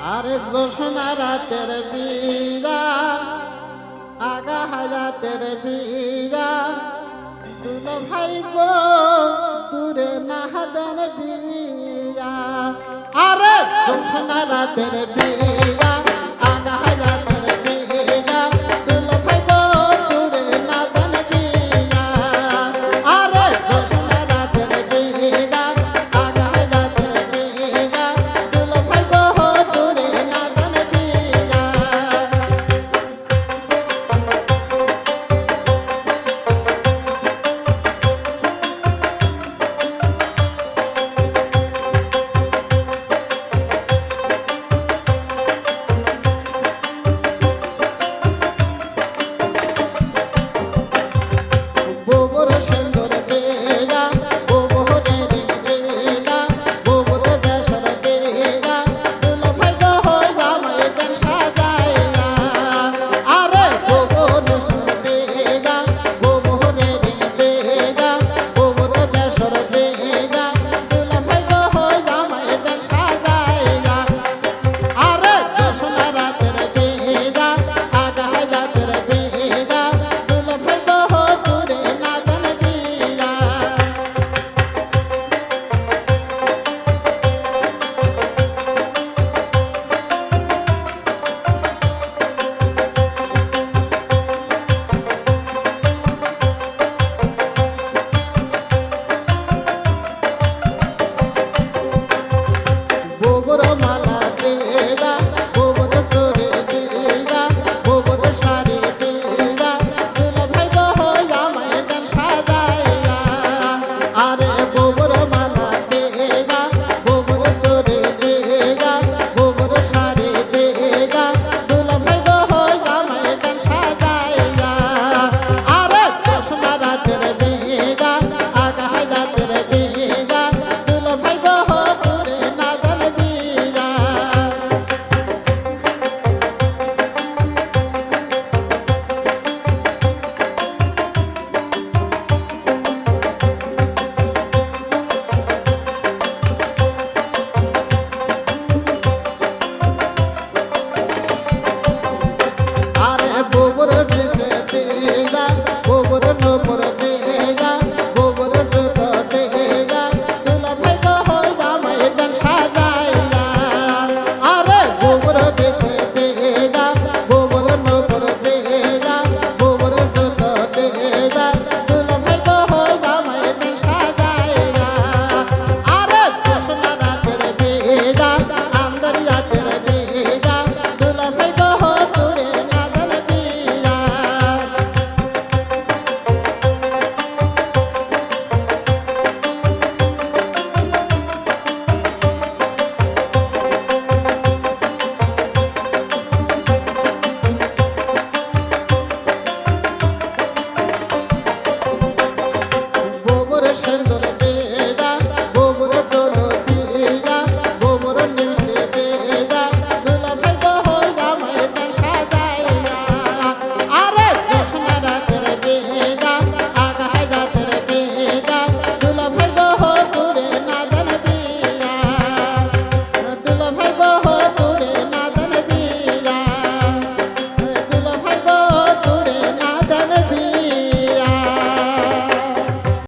আরে জোসনা রাতের বীরা, আগা হায়াতের বীরা। দুলো ভাই গো, দূরে না হাতের বীরা। আরে জোসনা রাতের বীরা। তোরা মালা যাব donde